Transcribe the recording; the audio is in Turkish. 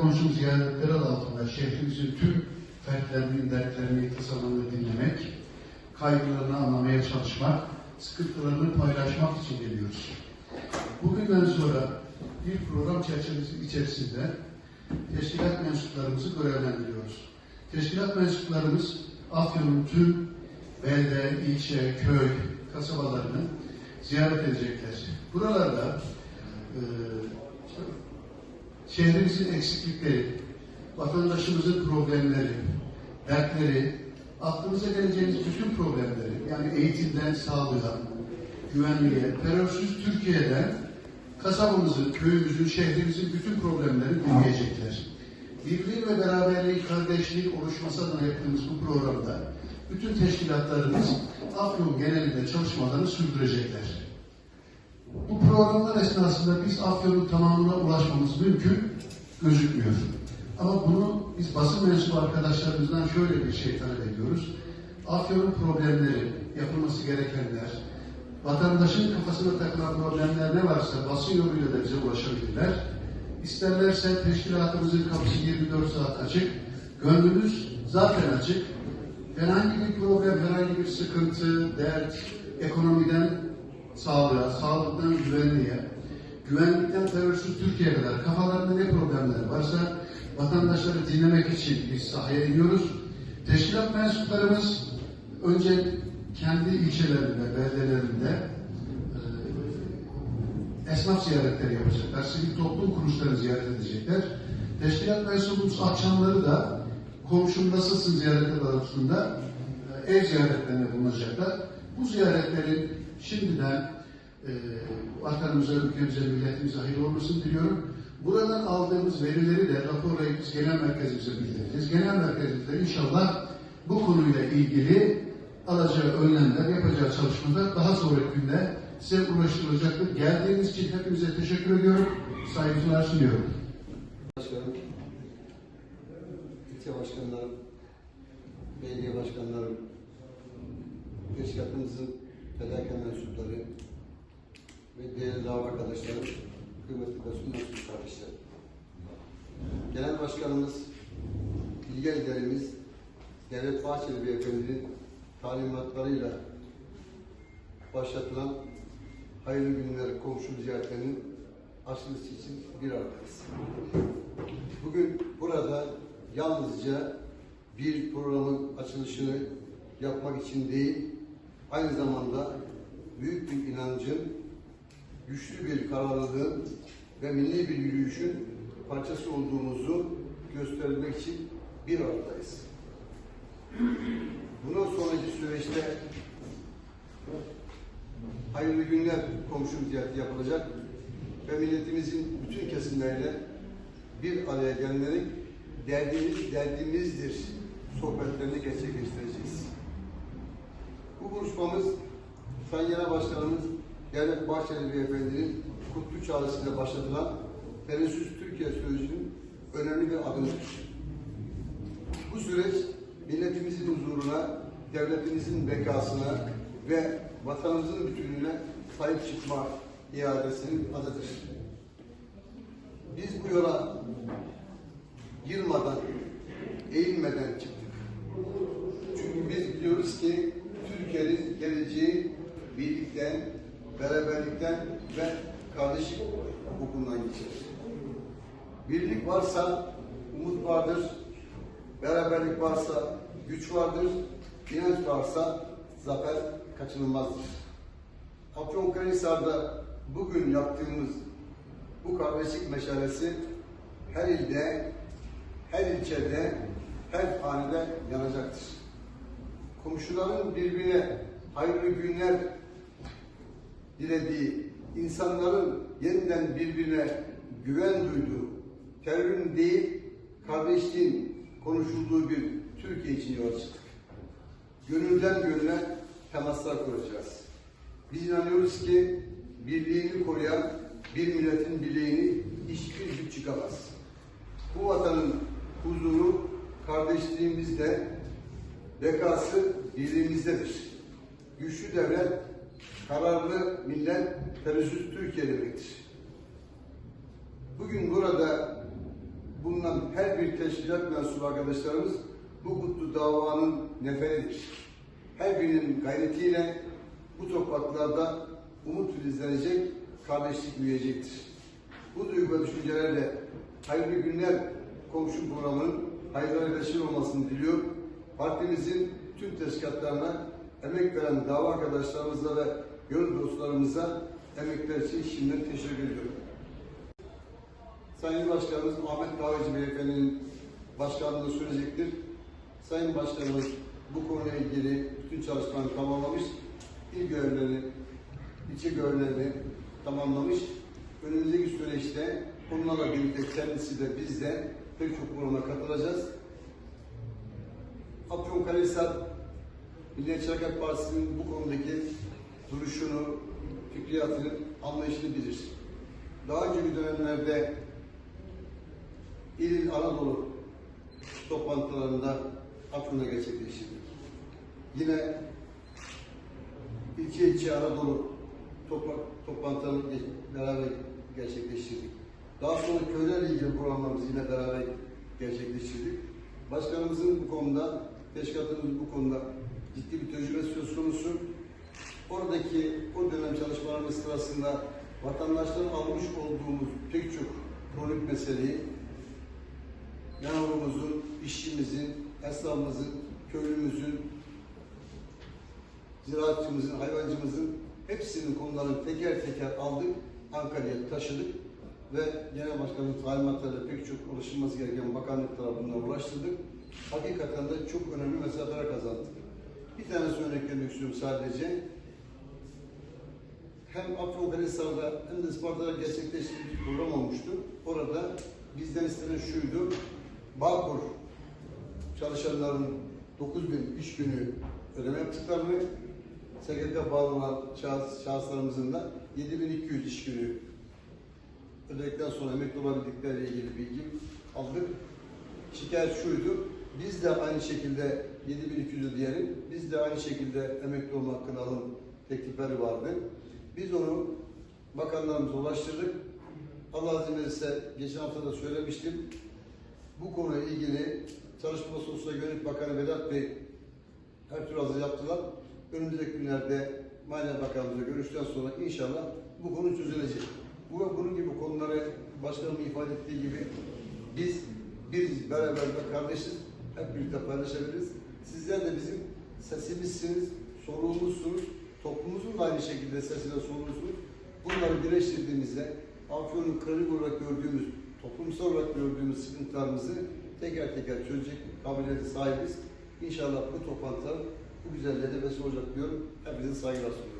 komşum ziyaretleri altında şehrimizin tüm fertlerinin dertlerini, tasalarını dinlemek, kaygılarını anlamaya çalışmak, sıkıntılarını paylaşmak için geliyoruz. Bugünden sonra bir program çerçevesi içerisinde teşkilat mensuplarımızı görevlendiriyoruz. Teşkilat mensuplarımız Afyon'un tüm belde, ilçe, köy, kasabalarını ziyaret edecekler. Buralarda e, şehrimizin eksiklikleri, vatandaşımızın problemleri, dertleri, aklımıza geleceğiniz bütün problemleri, yani eğitimden sağlığa, güvenliğe, terörsüz Türkiye'den kasabamızın, köyümüzün, şehrimizin bütün problemlerini dinleyecekler. Birliğin ve beraberliğin, kardeşliğin oluşması adına yaptığımız bu programda bütün teşkilatlarımız Afyon genelinde çalışmalarını sürdürecekler. Bu programlar esnasında biz Afyon'un tamamına ulaşmamız mümkün gözükmüyor. Ama bunu biz basın mensubu arkadaşlarımızdan şöyle bir şey talep ediyoruz. Afyon'un problemleri, yapılması gerekenler, vatandaşın kafasına takılan problemler ne varsa basın yoluyla da bize ulaşabilirler. İsterlerse teşkilatımızın kapısı 24 saat açık. Gönlümüz zaten açık. Herhangi bir problem, herhangi bir sıkıntı, dert, ekonomiden sağlığa, sağlıktan güvenliğe, güvenlikten terörsüz Türkiye'ye kadar kafalarında ne problemler varsa vatandaşları dinlemek için biz sahaya iniyoruz. Teşkilat mensuplarımız önce kendi ilçelerinde, beldelerinde e, esnaf ziyaretleri yapacaklar. Sivil toplum kuruluşlarını ziyaret edecekler. Teşkilat mensubumuz akşamları da komşum nasılsın ziyaretleri arasında e, ev ziyaretlerine bulunacaklar. Bu ziyaretlerin şimdiden e, vatanımıza, ülkemize, milletimize hayırlı olmasını diliyorum. Buradan aldığımız verileri de raporlayıp genel merkezimize bildireceğiz. Genel merkezimizde inşallah bu konuyla ilgili alacağı önlemler, yapacağı çalışmalar daha sonraki günde size ulaştırılacaktır. Geldiğiniz için hepinize teşekkür ediyorum. Saygılar sunuyorum. Başkanım, ilçe başkanlarım, belediye başkanlarım, teşkilatımızın fedakar mensupları ve değerli dava arkadaşlarım, kıymetli basın mensup kardeşlerim. Genel Başkanımız, ilgi liderimiz Devlet Bahçeli Beyefendi'nin talimatlarıyla başlatılan hayırlı günler komşu ziyaretlerinin açılışı için bir aradayız. Bugün burada yalnızca bir programın açılışını yapmak için değil, aynı zamanda büyük bir inancın, güçlü bir kararlılığın ve milli bir yürüyüşün parçası olduğumuzu göstermek için bir aradayız. Bundan sonraki süreçte hayırlı günler komşu ziyareti yapılacak ve milletimizin bütün kesimleriyle bir araya gelinerek derdimiz derdimizdir sohbetlerini gerçekleştireceğiz. Bu buluşmamız Sayın Genel Başkanımız Devlet Bahçeli Beyefendi'nin kutlu çağrısıyla başlatılan Terörsüz Türkiye sürecinin önemli bir adımıdır. Bu süreç milletimizin huzuruna, devletimizin bekasına ve vatanımızın bütünlüğüne sahip çıkma iadesinin adıdır. Biz bu yola yılmadan, eğilmeden çıktık. Çünkü biz biliyoruz ki Türkiye'nin geleceği birlikten, beraberlikten ve kardeşlik hukukundan geçer. Birlik varsa umut vardır, beraberlik varsa güç vardır, inanç varsa zafer kaçınılmazdır. Afyonkarahisar'da bugün yaptığımız bu kardeşlik meşalesi her ilde, her ilçede, her hanede yanacaktır. Komşuların birbirine hayırlı günler dilediği, insanların yeniden birbirine güven duyduğu, terörün değil, kardeşliğin konuşulduğu bir Türkiye için yola çıktık. Gönülden gönüle temaslar kuracağız. Biz inanıyoruz ki birliğini koruyan bir milletin bileğini hiçbir güç çıkamaz. Bu vatanın huzuru kardeşliğimizde, bekası birliğimizdedir. Güçlü devlet, kararlı millet, terörsüz Türkiye demektir. Bugün burada bulunan her bir teşkilat mensubu arkadaşlarımız bu kutlu davanın neferidir. Her birinin gayretiyle bu topraklarda umut filizlenecek, kardeşlik büyüyecektir. Bu duygu düşüncelerle hayırlı günler komşu programının hayırlara vesile olmasını diliyor. Partimizin tüm teşkilatlarına emek veren dava arkadaşlarımıza ve gönül dostlarımıza emekler için şimdiden teşekkür ediyorum. Sayın Başkanımız Ahmet Kahveci Beyefendi'nin başkanlığını sürecektir. Sayın Başkanımız bu konuyla ilgili bütün çalışmalarını tamamlamış. İl görevlerini, ilçe görevlerini tamamlamış. Önümüzdeki süreçte onlarla birlikte kendisi de biz de pek çok programa katılacağız. Afyonkarahisar Milliyetçi Hareket Partisi'nin bu konudaki duruşunu, fikriyatını, anlayışını bilir. Daha önceki dönemlerde İl Anadolu toplantılarında Afyon'da gerçekleştirdik. Yine ilçe ilçe Anadolu topla, toplantılarını beraber gerçekleştirdik. Daha sonra köylerle ilgili programlarımızı yine beraber gerçekleştirdik. Başkanımızın bu konuda, teşkilatımızın bu konuda ciddi bir tecrübesi söz konusu. Oradaki o dönem çalışmalarımız sırasında vatandaşların almış olduğumuz pek çok kronik meseleyi memurumuzun, işçimizin, esnafımızın, köylümüzün, ziraatçımızın, hayvancımızın hepsinin konularını teker teker aldık, Ankara'ya taşıdık ve Genel Başkanımız talimatlarıyla pek çok ulaşılması gereken bakanlık tarafından ulaştırdık. Hakikaten de çok önemli mesafeler kazandık. Bir tanesi örnek vermek istiyorum sadece. Hem Afyonkarahisar'da hem de Isparta'da gerçekleştiği bir program olmuştu. Orada bizden istenen şuydu. Bağkur çalışanların 9000 iş günü ödeme yaptıklarını, SGK bağlı olan şahıs, şahıslarımızın da 7200 iş günü ödedikten sonra emekli olabildikleriyle ilgili bilgi aldık. Şikayet şuydu, biz de aynı şekilde 7200 diyelim, biz de aynı şekilde emekli olma hakkını alın teklifleri vardı. Biz onu bakanlarımıza ulaştırdık. Allah izin verirse geçen hafta da söylemiştim. Bu konuyla ilgili Çalışma Sosyal Güvenlik Bakanı Vedat Bey her türlü hazır yaptılar. Önümüzdeki günlerde Maliye Bakanlığı'yla görüşten sonra inşallah bu konu çözülecek. Bu ve bunun gibi konuları başkanımın ifade ettiği gibi biz biriz, beraber ve kardeşiz. Hep birlikte paylaşabiliriz. Sizler de bizim sesimizsiniz, soluğumuzsunuz. Toplumumuzun da aynı şekilde sesine soluğumuzsunuz. Bunları birleştirdiğimizde Afyon'un kronik olarak gördüğümüz, toplumsal olarak gördüğümüz sıkıntılarımızı teker teker çözecek kabiliyete sahibiz. İnşallah bu toplantılar bu güzelliğe de vesile olacak diyorum. Hepinize saygılar sunuyorum.